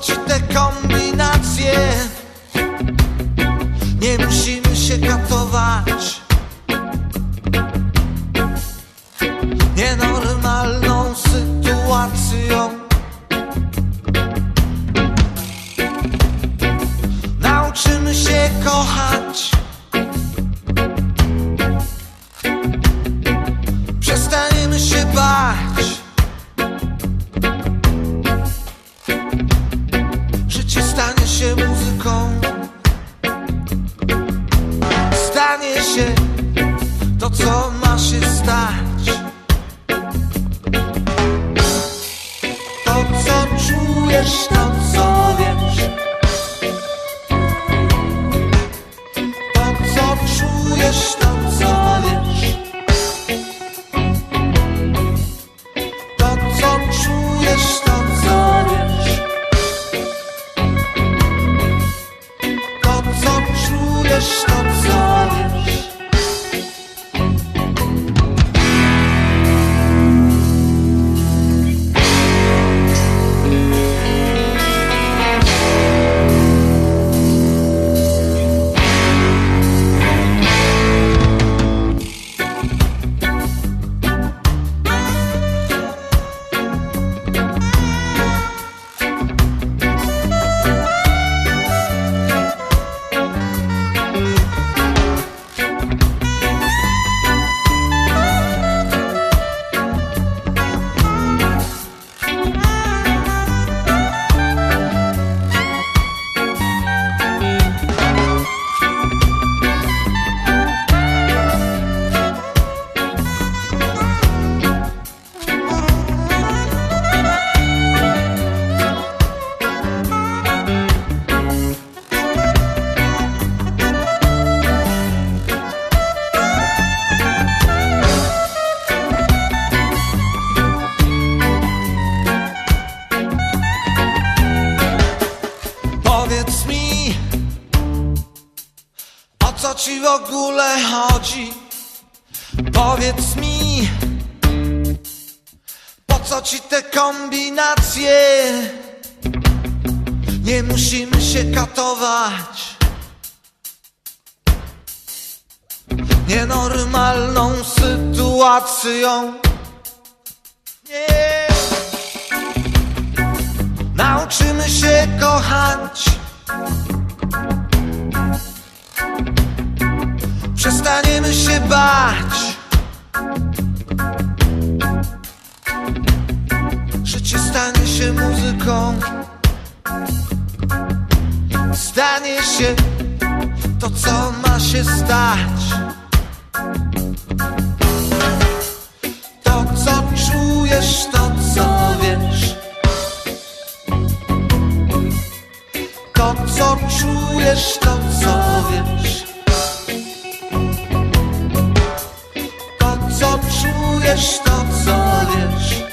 what should come stanie się muzyką. Stanie się to, co ma się stać. To, co czujesz, ci w ogóle chodzi? Powiedz mi, po co ci te kombinacje? Nie musimy się katować. Nienormalną sytuacją. Nie. Nauczymy się kochać. Przestaniemy się bać. Życie stanie się muzyką. Stanie się to, co ma się stać. To, co czujesz, to, co wiesz. To, co czujesz, to, co wiesz. Czujesz, to, co wiesz.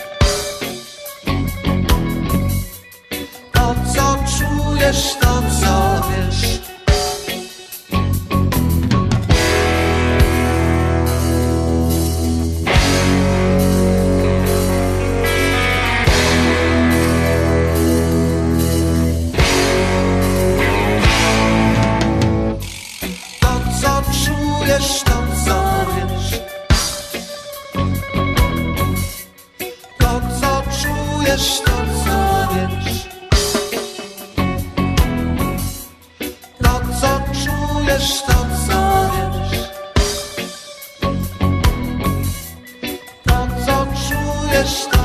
To, co czujesz, to, co wiesz. To, co czujesz, wiesz. To, co czujesz, to, co wiesz. To, co czujesz, to,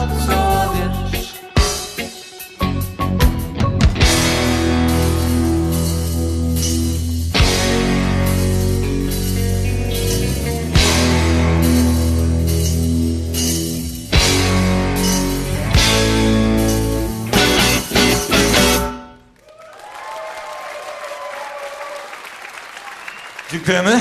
Dziękujemy.